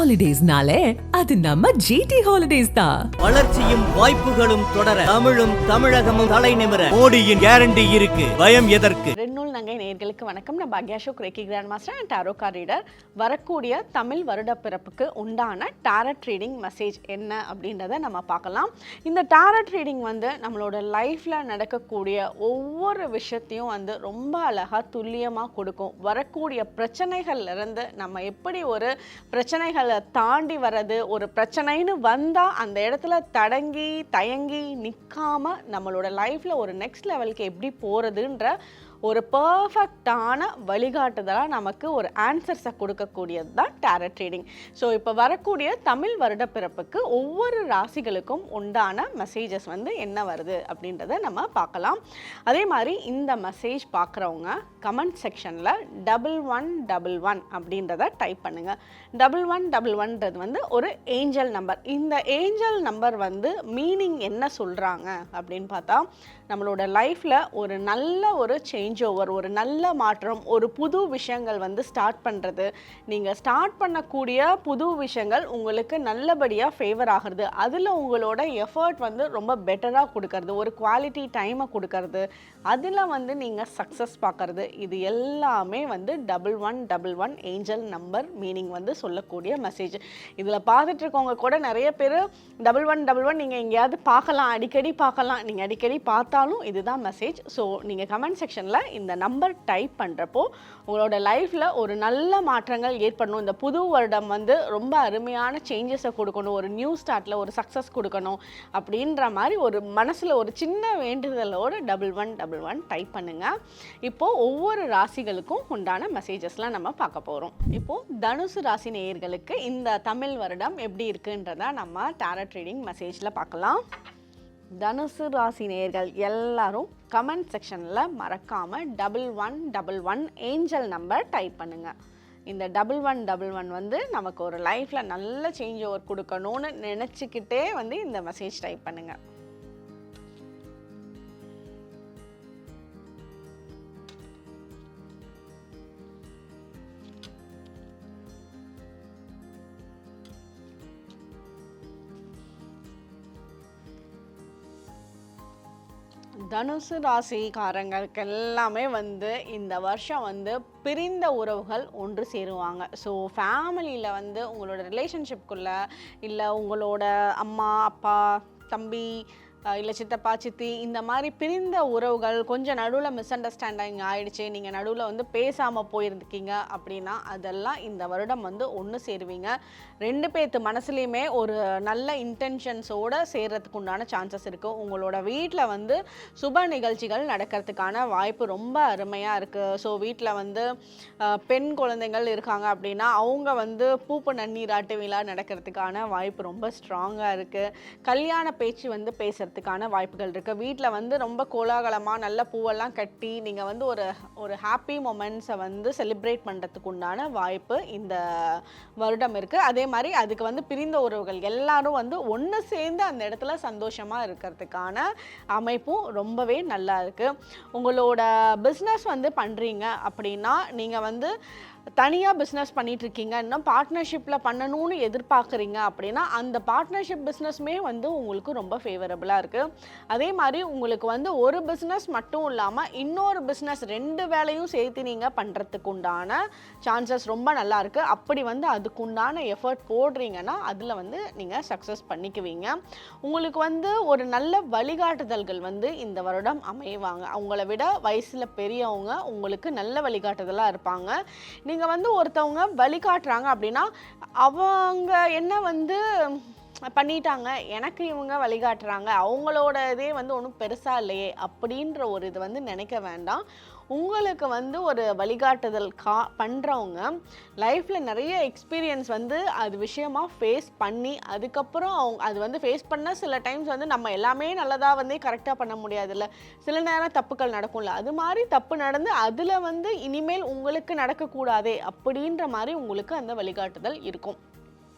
ஹாலிடேஸ்னாலே அது நம்ம ஜிடி ஹாலிடேஸ் தான் வளர்ச்சியும் வாய்ப்புகளும் தொடர தமிழும் தமிழகமும் தலை நிமிர மோடியின் கேரண்டி இருக்கு. பயம் எதற்கு? ரெட்நூல் நங்கை நேயர்களுக்கு வணக்கம். நான் பாக்யா ஷோக் reiki grand master and tarot card reader வரக்கூடிய தமிழ் வருட பிறப்புக்கு உண்டான டாரட் ரீடிங் மெசேஜ் என்ன அப்படின்றத நம்ம பார்க்கலாம். இந்த டாரட் ரீடிங் வந்து நம்மளோட லைஃப்பில் நடக்கக்கூடிய ஒவ்வொரு விஷயத்தையும் வந்து ரொம்ப அழகாக துல்லியமாக கொடுக்கும். வரக்கூடிய பிரச்சனைகள்ல இருந்து நம்ம எப்படி ஒரு பிரச்சனைகளை தாண்டி வர்றது ஒரு பிரச்சனைன்னு வந்தால் அந்த இடத்துல தடங்கி தயங்கி நிற்காம நம்மளோட லைஃப்பில் ஒரு நெக்ஸ்ட் லெவலுக்கு எப்படி போகிறதுன்ற ஒரு பர்ஃபெக்டான வழிகாட்டுதலாக நமக்கு ஒரு ஆன்சர்ஸை கொடுக்கக்கூடியது தான் டேரட் ட்ரேடிங் ஸோ இப்போ வரக்கூடிய தமிழ் வருட பிறப்புக்கு ஒவ்வொரு ராசிகளுக்கும் உண்டான மெசேஜஸ் வந்து என்ன வருது அப்படின்றத நம்ம பார்க்கலாம். அதே மாதிரி இந்த மெசேஜ் பார்க்குறவங்க கமெண்ட் செக்ஷனில் டபுள் ஒன் டபுள் ஒன் அப்படின்றத டைப் பண்ணுங்கள் டபுள் ஒன் டபுள் ஒன்றது வந்து ஒரு ஏஞ்சல் நம்பர் இந்த ஏஞ்சல் நம்பர் வந்து மீனிங் என்ன சொல்கிறாங்க அப்படின்னு பார்த்தா நம்மளோட லைஃப்பில் ஒரு நல்ல ஒரு சேஞ்ச் ஓவர் ஒரு நல்ல மாற்றம் ஒரு புது விஷயங்கள் வந்து ஸ்டார்ட் பண்ணுறது நீங்கள் ஸ்டார்ட் பண்ணக்கூடிய புது விஷயங்கள் உங்களுக்கு நல்லபடியாக ஃபேவர் ஆகிறது. அதில் உங்களோட எஃபர்ட் வந்து ரொம்ப பெட்டராக கொடுக்கறது. ஒரு குவாலிட்டி டைமை கொடுக்கறது. அதில் வந்து நீங்கள் சக்ஸஸ் பார்க்கறது இது எல்லாமே வந்து double one double one angel number meaning வந்து சொல்லக்கூடிய மெசேஜ் இதில் பார்த்துட்டு இருக்கவங்க கூட நிறைய பேர் டபுள் ஒன் டபுள் ஒன் நீங்கள் எங்கேயாவது பார்க்கலாம் அடிக்கடி பார்க்கலாம். நீங்கள் அடிக்கடி பார்த்தாலும் இதுதான் மெசேஜ் ஸோ நீங்கள் கமெண்ட் செக்ஷனில் இந்த நம்பர் டைப் பண்ணுறப்போ உங்களோட லைஃப்பில் ஒரு நல்ல மாற்றங்கள் ஏற்படணும். இந்த புது வருடம் வந்து ரொம்ப அருமையான சேஞ்சஸை கொடுக்கணும். ஒரு நியூ ஸ்டார்ட்டில் ஒரு சக்ஸஸ் கொடுக்கணும் அப்படின்ற மாதிரி ஒரு மனசில் ஒரு சின்ன வேண்டுதலோடு double one double one type பண்ணுங்கள் இப்போது ஒவ்வொரு ராசிகளுக்கும் உண்டான மெசேஜஸ்லாம் நம்ம பார்க்க போகிறோம் இப்போது தனுசு ராசி நேயர்களுக்கு இந்த தமிழ் வருடம் எப்படி இருக்குன்றத நம்ம டேரட் ரீடிங் மெசேஜில் பார்க்கலாம். தனுசு ராசி நேர்கள் எல்லாரும் கமெண்ட் செக்ஷனில் மறக்காமல் double one double one angel number type பண்ணுங்கள் இந்த டபுள் ஒன் டபுள் ஒன் வந்து நமக்கு ஒரு லைஃப்பில் நல்ல சேஞ்ச் ஓவர் கொடுக்கணும்னு நினச்சிக்கிட்டே வந்து இந்த மெசேஜ் டைப் பண்ணுங்கள் தனுசு ராசிக்காரங்களுக்கு எல்லாமே வந்து இந்த வருஷம் வந்து பிரிந்த உறவுகள் ஒன்று சேருவாங்க. ஸோ ஃபேமிலியில் வந்து உங்களோட ரிலேஷன்ஷிப்குள்ளே இல்லை உங்களோட அம்மா அப்பா தம்பி இல்லை சித்தப்பா சித்தி இந்த மாதிரி பிரிந்த உறவுகள் கொஞ்சம் நடுவில் மிஸ் அண்டர்ஸ்டாண்டிங் ஆயிடுச்சு. நீங்கள் நடுவில் வந்து பேசாமல் போயிருந்துக்கீங்க அப்படின்னா அதெல்லாம் இந்த வருடம் வந்து ஒன்று சேருவீங்க. ரெண்டு பேர்த்து மனசுலையுமே ஒரு நல்ல இன்டென்ஷன்ஸோடு சேர்கிறதுக்கு உண்டான சான்சஸ் இருக்குது உங்களோட வீட்டில் வந்து சுப நிகழ்ச்சிகள் நடக்கிறதுக்கான வாய்ப்பு ரொம்ப அருமையாக இருக்குது ஸோ வீட்டில் வந்து பெண் குழந்தைகள் இருக்காங்க அப்படின்னா அவங்க வந்து பூப்பு நன்னீராட்டு விழா நடக்கிறதுக்கான வாய்ப்பு ரொம்ப ஸ்ட்ராங்காக இருக்குது கல்யாண பேச்சு வந்து பேசுறதுக்கான வாய்ப்புகள் இருக்குது வீட்டில் வந்து ரொம்ப கோலாகலமாக நல்ல பூவெல்லாம் கட்டி நீங்கள் வந்து ஒரு ஒரு ஹாப்பி மொமெண்ட்ஸை வந்து செலிப்ரேட் பண்ணுறதுக்கு உண்டான வாய்ப்பு இந்த வருடம் இருக்குது அதே மாதிரி அதுக்கு வந்து பிரிந்த உறவுகள் எல்லாரும் வந்து ஒன்று சேர்ந்து அந்த இடத்துல சந்தோஷமாக இருக்கிறதுக்கான அமைப்பும் ரொம்பவே நல்லா இருக்குது உங்களோட பிஸ்னஸ் வந்து பண்ணுறீங்க அப்படின்னா நீங்கள் வந்து தனியாக பிஸ்னஸ் பண்ணிகிட்ருக்கீங்க இன்னும் பார்ட்னர்ஷிப்பில் பண்ணணும்னு எதிர்பார்க்குறீங்க அப்படின்னா அந்த பார்ட்னர்ஷிப் பிஸ்னஸ்மே வந்து உங்களுக்கு ரொம்ப ஃபேவரபுளாக இருக்குது அதே மாதிரி உங்களுக்கு வந்து ஒரு பிஸ்னஸ் மட்டும் இல்லாமல் இன்னொரு பிஸ்னஸ் ரெண்டு வேலையும் சேர்த்து நீங்கள் பண்ணுறதுக்கு உண்டான சான்சஸ் ரொம்ப நல்லா இருக்குது அப்படி வந்து அதுக்குண்டான எஃபர்ட் போடுறீங்கன்னா அதில் வந்து நீங்கள் சக்ஸஸ் பண்ணிக்குவீங்க. உங்களுக்கு வந்து ஒரு நல்ல வழிகாட்டுதல்கள் வந்து இந்த வருடம் அமைவாங்க. அவங்கள விட வயசில் பெரியவங்க உங்களுக்கு நல்ல வழிகாட்டுதலாக இருப்பாங்க. நீங்கள் வந்து ஒருத்தவங்க வழிகாட்டுறாங்க அப்படின்னா அவங்க என்ன வந்து பண்ணிட்டாங்க எனக்கு இவங்க வழிகாட்டுறாங்க அவங்களோட இதே வந்து ஒன்றும் பெருசாக இல்லையே அப்படின்ற ஒரு இது வந்து நினைக்க வேண்டாம். உங்களுக்கு வந்து ஒரு வழிகாட்டுதல் கா பண்ணுறவங்க லைஃப்பில் நிறைய எக்ஸ்பீரியன்ஸ் வந்து அது விஷயமா ஃபேஸ் பண்ணி அதுக்கப்புறம் அவங்க அது வந்து ஃபேஸ் பண்ண சில டைம்ஸ் வந்து நம்ம எல்லாமே நல்லதாக வந்து கரெக்டாக பண்ண முடியாதுல்ல. சில நேரம் தப்புக்கள் நடக்கும்ல. அது மாதிரி தப்பு நடந்து அதில் வந்து இனிமேல் உங்களுக்கு நடக்கக்கூடாதே அப்படின்ற மாதிரி உங்களுக்கு அந்த வழிகாட்டுதல் இருக்கும்.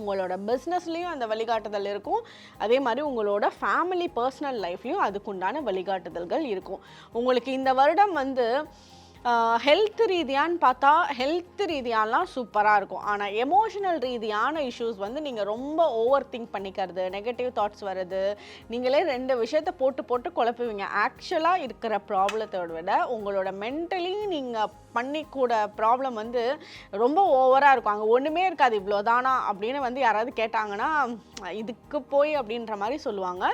உங்களோட பிஸ்னஸ்லேயும் அந்த வழிகாட்டுதல் இருக்கும். அதே மாதிரி உங்களோட ஃபேமிலி பர்சனல் லைஃப்லையும் அதுக்குண்டான வழிகாட்டுதல்கள் இருக்கும். உங்களுக்கு இந்த வருடம் வந்து ஹெல்த் ரீதியான்னு பார்த்தா ஹெல்த் ரீதியாலாம் சூப்பராக இருக்கும். ஆனால் எமோஷனல் ரீதியான இஷ்யூஸ் வந்து நீங்கள் ரொம்ப ஓவர் திங்க் பண்ணிக்கிறது நெகட்டிவ் தாட்ஸ் வருது நீங்களே ரெண்டு விஷயத்த போட்டு போட்டு குழப்புவீங்க. ஆக்சுவலாக இருக்கிற ப்ராப்ளத்தோட விட உங்களோட மென்டலி நீங்கள் பண்ணிக்கூட ப்ராப்ளம் வந்து ரொம்ப ஓவராக இருக்கும். அங்கே ஒன்றுமே இருக்காது இவ்வளோ தானா அப்படின்னு வந்து யாராவது கேட்டாங்கன்னா இதுக்கு போய் அப்படின்ற மாதிரி சொல்லுவாங்க.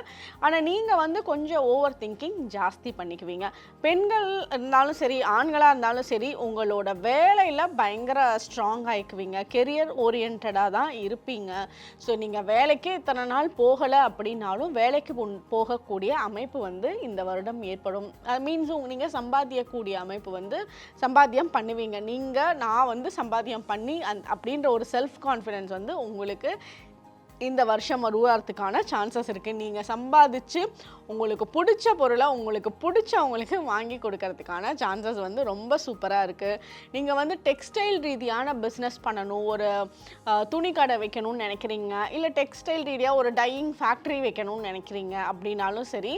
ஆனால் நீங்கள் வந்து கொஞ்சம் ஓவர் திங்கிங் ஜாஸ்தி பண்ணிக்குவீங்க. பெண்கள் இருந்தாலும் சரி ஆண்களாக இருந்தாலும் சரி உங்களோட வேலையில் பயங்கர ஸ்ட்ராங் ஆகிக்குவீங்க கெரியர் ஓரியன்டாக தான் இருப்பீங்க. ஸோ நீங்கள் வேலைக்கே இத்தனை நாள் போகலை அப்படின்னாலும் வேலைக்கு போகக்கூடிய அமைப்பு வந்து இந்த வருடம் ஏற்படும். மீன்ஸ் நீங்கள் சம்பாதியக்கூடிய அமைப்பு வந்து சம்பாத்தியம் பண்ணுவீங்க. நீங்கள் நான் வந்து சம்பாத்தியம் பண்ணி அந் அப்படின்ற ஒரு செல்ஃப் கான்ஃபிடென்ஸ் வந்து உங்களுக்கு இந்த வருஷம் உருவாகிறதுக்கான சான்சஸ் இருக்குது நீங்கள் சம்பாதிச்சு உங்களுக்கு பிடிச்ச பொருளை உங்களுக்கு பிடிச்சவங்களுக்கு வாங்கி கொடுக்கறதுக்கான சான்சஸ் வந்து ரொம்ப சூப்பராக இருக்குது நீங்கள் வந்து டெக்ஸ்டைல் ரீதியான பிஸ்னஸ் பண்ணணும். ஒரு துணி கடை வைக்கணும்னு நினைக்கிறீங்க. இல்லை டெக்ஸ்டைல் ரீதியாக ஒரு டையிங் ஃபேக்ட்ரி வைக்கணும்னு நினைக்கிறீங்க அப்படின்னாலும் சரி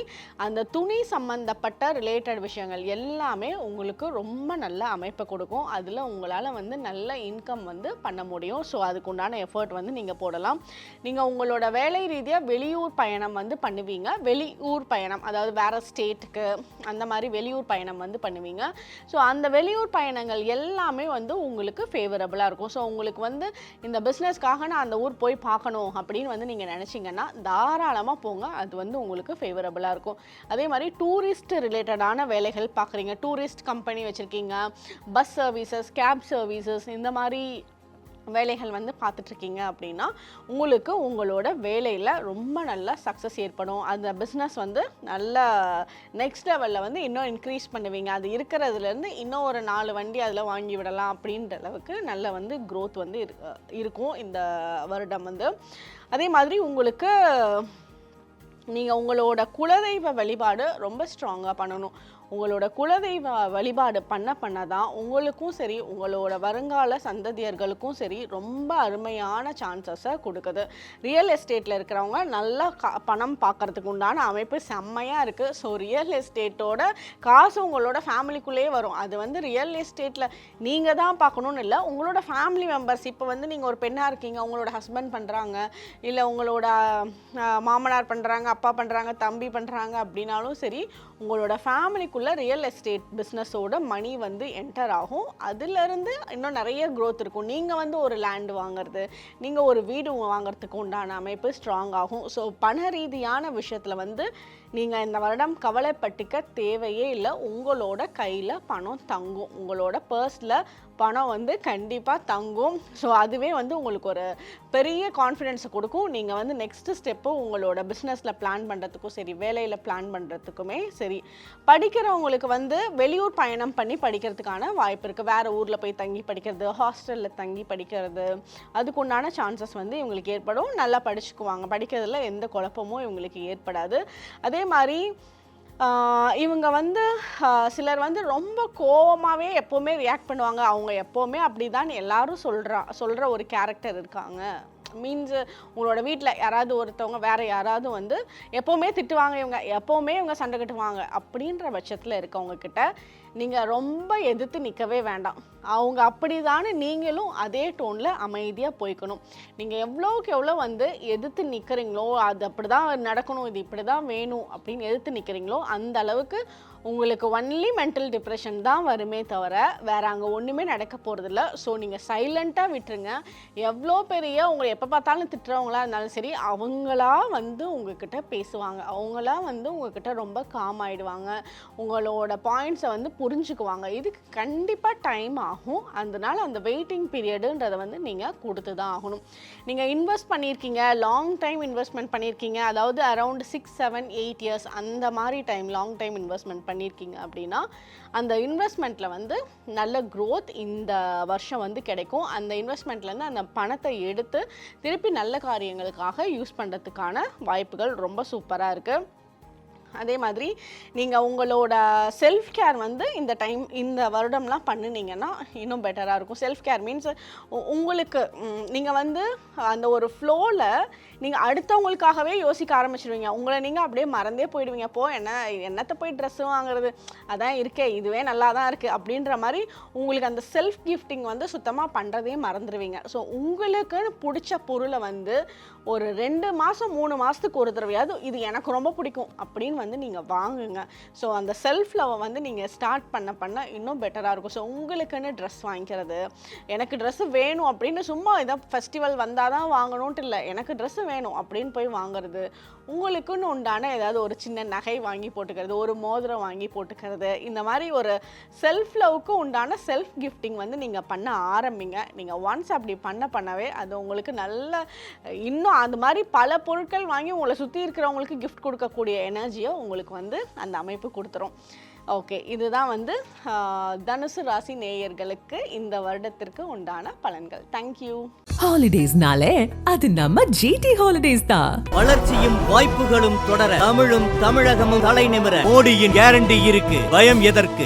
அந்த துணி சம்மந்தப்பட்ட ரிலேட்டட் விஷயங்கள் எல்லாமே உங்களுக்கு ரொம்ப நல்ல அமைப்பை கொடுக்கும். அதில் உங்களால் வந்து நல்ல இன்கம் வந்து பண்ண முடியும். ஸோ அதுக்குண்டான எஃபர்ட் வந்து நீங்கள் போடலாம். நீங்கள் உங்களோட வேலை ரீதியாக வெளியூர் பயணம் வந்து பண்ணுவீங்க. வெளியூர் பயணம் அதாவது வேறு ஸ்டேட்டுக்கு அந்த மாதிரி வெளியூர் பயணம் வந்து பண்ணுவீங்க. ஸோ அந்த வெளியூர் பயணங்கள் எல்லாமே வந்து உங்களுக்கு ஃபேவரபுளாக இருக்கும். ஸோ உங்களுக்கு வந்து இந்த பிஸ்னஸ்க்காக நான் அந்த ஊர் போய் பார்க்கணும் அப்படின்னு வந்து நீங்கள் நினச்சிங்கன்னா தாராளமாக போங்க. அது வந்து உங்களுக்கு ஃபேவரபுளாக இருக்கும். அதே மாதிரி டூரிஸ்ட் ரிலேட்டடான வேலைகள் பார்க்குறீங்க. டூரிஸ்ட் கம்பெனி வச்சுருக்கீங்க. பஸ் சர்வீசஸ் கேப் சர்வீசஸ் இந்த மாதிரி வேலைகள் வந்து பார்த்துட்ருக்கீங்க அப்படின்னா உங்களுக்கு உங்களோட வேலையில் ரொம்ப நல்லா சக்ஸஸ் ஏற்படும். அந்த பிஸ்னஸ் வந்து நல்ல நெக்ஸ்ட் லெவலில் வந்து இன்னும் இன்க்ரீஸ் பண்ணுவீங்க. அது இருக்கிறதுலேருந்து இன்னும் ஒரு நாலு வண்டி அதில் வாங்கி விடலாம் அப்படின்ற அளவுக்கு நல்ல வந்து க்ரோத் வந்து இரு- இருக்கும் இந்த வருடம் வந்து. அதே மாதிரி உங்களுக்கு நீங்கள் உங்களோட குலதெய்வ வழிபாடு ரொம்ப ஸ்ட்ராங்காக பண்ணணும். உங்களோட குலதெய்வ வழிபாடு பண்ண பண்ண தான் உங்களுக்கும் சரி உங்களோட வருங்கால சந்ததியர்களுக்கும் சரி ரொம்ப அருமையான சான்சஸை கொடுக்குது. ரியல் எஸ்டேட்டில் இருக்கிறவங்க நல்லா கா பணம் பார்க்கறதுக்கு உண்டான அமைப்பு செம்மையாக இருக்குது ஸோ ரியல் எஸ்டேட்டோட காசு உங்களோட ஃபேமிலிக்குள்ளேயே வரும். அது வந்து ரியல் எஸ்டேட்டில் நீங்கள் தான் பார்க்கணுன்னு இல்லை உங்களோட ஃபேமிலி மெம்பர்ஸ் இப்போ வந்து நீங்கள் ஒரு பெண்ணாக இருக்கீங்க உங்களோட ஹஸ்பண்ட் பண்ணுறாங்க இல்லை உங்களோட மாமனார் பண்ணுறாங்க அப்பா பண்ணுறாங்க தம்பி பண்ணுறாங்க அப்படின்னாலும் சரி உங்களோட அதுக்குள்ளே ரியல் எஸ்டேட் பிஸ்னஸோட மணி வந்து என்டர் ஆகும். அதுலேருந்து இன்னும் நிறைய க்ரோத் இருக்கும். நீங்கள் வந்து ஒரு லேண்ட் வாங்குறது நீங்கள் ஒரு வீடு வாங்குறதுக்கு உண்டான அமைப்பு ஸ்ட்ராங் ஆகும். ஸோ பண ரீதியான விஷயத்தில் வந்து நீங்கள் இந்த வருடம் கவலைப்பட்டுக்க தேவையே இல்லை. உங்களோட கையில் பணம் தங்கும். உங்களோட பர்ஸில் பணம் வந்து கண்டிப்பாக தங்கும். ஸோ அதுவே வந்து உங்களுக்கு ஒரு பெரிய கான்ஃபிடென்ஸை கொடுக்கும். நீங்கள் வந்து நெக்ஸ்ட் ஸ்டெப்பு உங்களோட பிஸ்னஸில் பிளான் பண்ணுறதுக்கும் சரி வேலையில் பிளான் பண்ணுறதுக்குமே சரி. படிக்கிறவங்களுக்கு வந்து வெளியூர் பயணம் பண்ணி படிக்கிறதுக்கான வாய்ப்பு இருக்குது வேறு ஊரில் போய் தங்கி படிக்கிறது ஹாஸ்டலில் தங்கி படிக்கிறது அதுக்குண்டான சான்சஸ் வந்து இவங்களுக்கு ஏற்படும். நல்லா படிச்சுக்குவாங்க. படிக்கிறதுல எந்த குழப்பமும் இவங்களுக்கு ஏற்படாது. அதே மாதிரி இவங்க வந்து சிலர் வந்து ரொம்ப கோவமாகவே எப்போவுமே ரியாக்ட் பண்ணுவாங்க. அவங்க எப்போவுமே அப்படி தான் எல்லாரும் சொல்கிறா சொல்கிற ஒரு கேரக்டர் இருக்காங்க. மீன்ஸ் உங்களோட வீட்டில் யாராவது ஒருத்தவங்க வேறு யாராவது வந்து எப்போவுமே திட்டுவாங்க இவங்க எப்போவுமே இவங்க சண்டை கட்டுவாங்க அப்படின்ற பட்சத்தில் இருக்கவங்க கிட்ட நீங்கள் ரொம்ப எதிர்த்து நிற்கவே வேண்டாம். அவங்க அப்படிதான்னு நீங்களும் அதே டோனில் அமைதியாக போய்க்கணும். நீங்கள் எவ்வளோக்கு எவ்வளோ வந்து எதிர்த்து நிற்கிறீங்களோ அது அப்படி தான் நடக்கணும் இது இப்படி தான் வேணும் அப்படின்னு எதிர்த்து நிற்கிறீங்களோ அந்த அளவுக்கு உங்களுக்கு ஒன்லி மென்டல் டிப்ரெஷன் தான் வருமே தவிர வேறு அங்கே ஒன்றுமே நடக்க போகிறதில்ல ஸோ நீங்கள் சைலண்ட்டாக விட்டுருங்க. எவ்வளோ பெரிய உங்களை எப்போ பார்த்தாலும் திட்டுறவங்களா இருந்தாலும் சரி அவங்களா வந்து உங்ககிட்ட பேசுவாங்க. அவங்களா வந்து உங்ககிட்ட ரொம்ப காம் ஆகிடுவாங்க உங்களோட பாயிண்ட்ஸை வந்து புரிஞ்சுக்குவாங்க. இதுக்கு கண்டிப்பாக டைம் ஆகும். அதனால் அந்த வெயிட்டிங் பீரியடுன்றதை வந்து நீங்கள் கொடுத்து தான் ஆகணும். நீங்கள் இன்வெஸ்ட் பண்ணியிருக்கீங்க லாங் டைம் இன்வெஸ்ட்மெண்ட் பண்ணியிருக்கீங்க அதாவது around six seven eight years அந்த மாதிரி டைம் லாங் டைம் இன்வெஸ்ட்மெண்ட் பண்ணியிருக்கீங்க அப்படின்னா அந்த இன்வெஸ்ட்மெண்ட்டில் வந்து நல்ல க்ரோத் இந்த வருஷம் வந்து கிடைக்கும். அந்த இன்வெஸ்ட்மெண்ட்லேருந்து அந்த பணத்தை எடுத்து திருப்பி நல்ல காரியங்களுக்காக யூஸ் பண்ணுறதுக்கான வாய்ப்புகள் ரொம்ப சூப்பராக இருக்குது அதே மாதிரி நீங்கள் உங்களோட செல்ஃப் கேர் வந்து இந்த டைம் இந்த வருடம்லாம் பண்ணுனீங்கன்னா இன்னும் பெட்டராக இருக்கும். செல்ஃப் கேர் மீன்ஸ் உங்களுக்கு நீங்கள் வந்து அந்த ஒரு ஃப்ளோவில் நீங்கள் அடுத்தவங்களுக்காகவே யோசிக்க ஆரம்பிச்சிடுவீங்க உங்களை நீங்கள் அப்படியே மறந்தே போயிடுவீங்க. போ என்ன என்னத்தை போய் ட்ரெஸ்ஸு வாங்குறது? அதான் இருக்கே இதுவே நல்லா தான் இருக்குது அப்படின்ற மாதிரி உங்களுக்கு அந்த செல்ஃப் கிஃப்டிங் வந்து சுத்தமாக பண்ணுறதே மறந்துடுவீங்க ஸோ உங்களுக்குன்னு பிடிச்ச பொருளை வந்து ஒரு ரெண்டு மாதம் மூணு மாதத்துக்கு ஒரு தடவையாவது இது எனக்கு ரொம்ப பிடிக்கும் அப்படின்னு வந்து நீங்கள் வாங்குங்க. ஸோ அந்த செல்ஃப் லவ்வை வந்து நீங்கள் ஸ்டார்ட் பண்ண பண்ண இன்னும் பெட்டராக இருக்கும். ஸோ உங்களுக்குன்னு ட்ரெஸ் வாங்கிக்கிறது. எனக்கு ட்ரெஸ்ஸு வேணும் அப்படின்னு சும்மா இதான் ஃபெஸ்டிவல் வந்தால் தான் வாங்கணுன்ட்டு இல்லை. எனக்கு ட்ரெஸ்ஸு வேணும் அப்படின்னு போய் வாங்குறது. உங்களுக்குன்னு உண்டான ஏதாவது ஒரு சின்ன நகை வாங்கி போட்டுக்கிறது ஒரு மோதிரம் வாங்கி போட்டுக்கிறது. இந்த மாதிரி ஒரு செல்ஃப் லவ்க்கு உண்டான செல்ஃப் கிஃப்டிங் வந்து நீங்கள் பண்ண ஆரம்பிங்க. நீங்கள் ஒன்ஸ் அப்படி பண்ண பண்ணவே அது உங்களுக்கு நல்ல இன்னும் அது மாதிரி பல பொருட்கள் வாங்கி உங்களை சுற்றி இருக்கிறவங்களுக்கு கிஃப்ட் கொடுக்கக்கூடிய எனர்ஜியை உங்களுக்கு வந்து அந்த அமைப்பு கொடுத்துரும். ஓகே இதுதான் வந்து ஆஹ், தனுசு ராசி நேயர்களுக்கு இந்த வருடத்திற்கு உண்டான பலன்கள். தேங்க்யூ ஹாலிடேஸ்னாலே அது நம்ம ஜிடி ஹாலிடேஸ் தான். வளர்ச்சியும் வாய்ப்புகளும் தொடர தமிழும் தமிழகமும் தலை நிமிர மோடியின் கேரண்டி இருக்கு. பயம் எதற்கு?